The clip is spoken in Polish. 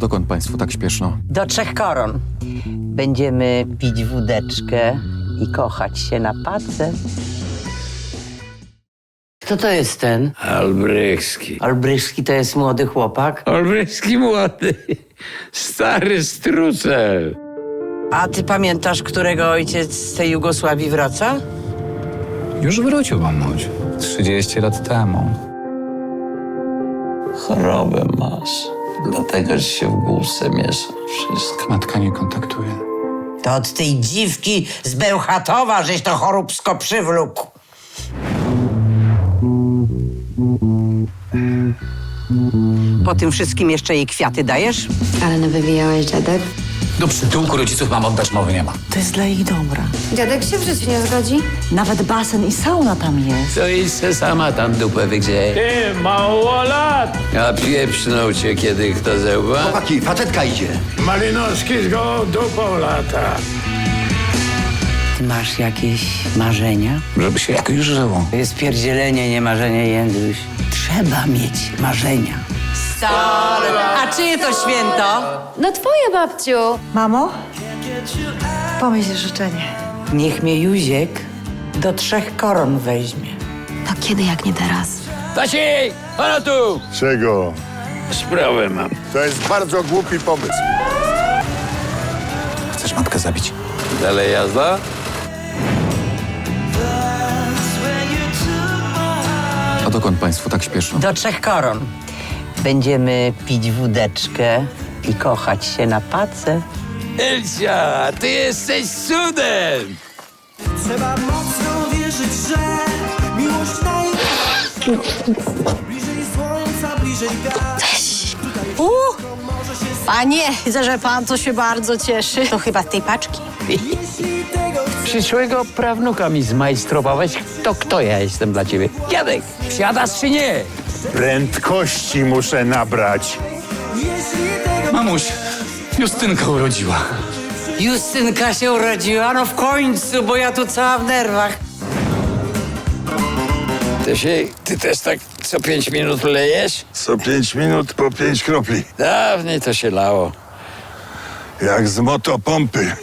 dokąd państwu tak śpieszno? Do trzech koron. Będziemy pić wódeczkę i kochać się na pace. Kto to jest ten? Albrychski. Olbrychski to jest młody chłopak. Olbrychski młody. Stary strucel. A ty pamiętasz, którego ojciec z tej Jugosławii wraca? Już wrócił mamuś. 30 lat temu. Chorobę masz. Dlatego ci się w górce miesza wszystko. Matka nie kontaktuje. To od tej dziwki z Bełchatowa, żeś to choróbsko przywlókł. Po tym wszystkim jeszcze jej kwiaty dajesz? Ale nie wywijałeś dziadek? Do przytułku rodziców mam oddać mowy nie ma. To jest dla ich dobra. Dziadek się w życiu nie zgodzi? Nawet basen i sauna tam jest. To i se sama tam dupę wygdzie. Ty, małolat! A pieprznął cię kiedy kto zęba? Chłopaki, facetka idzie. Malinowski z go dupą lata. Ty masz jakieś marzenia? Żeby się jakoś żyło. To jest pierdzielenie, nie marzenie, Jędruś. Trzeba mieć marzenia. Stale. Czyje to święto? No twoje, babciu. Mamo, pomyśl życzenie. Niech mnie Józiek do trzech koron weźmie. To kiedy jak nie teraz? Tasi! Pana tu! Czego? Sprawę mam. To jest bardzo głupi pomysł. Chcesz matkę zabić? Dalej jazda? A dokąd państwu tak śpieszno? Do trzech koron. Będziemy pić wódeczkę i kochać się na pace. Elcia, ty jesteś cudem! Trzeba mocno wierzyć, że miłość daje Bliżej słońca, bliżej wiatru Panie, widzę, że pan to się bardzo cieszy. To chyba z tej paczki. Jeśli tego Przyszłego prawnuka mi zmajstrowałeś, to kto ja jestem dla ciebie? Jadek, wsiadasz czy nie? Prędkości muszę nabrać. Mamuś, Justynka urodziła. Justynka się urodziła, no w końcu, bo ja tu cała w nerwach. Tysiej, ty też tak co pięć minut lejesz? Co pięć minut po pięć kropli. Dawniej to się lało. Jak z motopompy.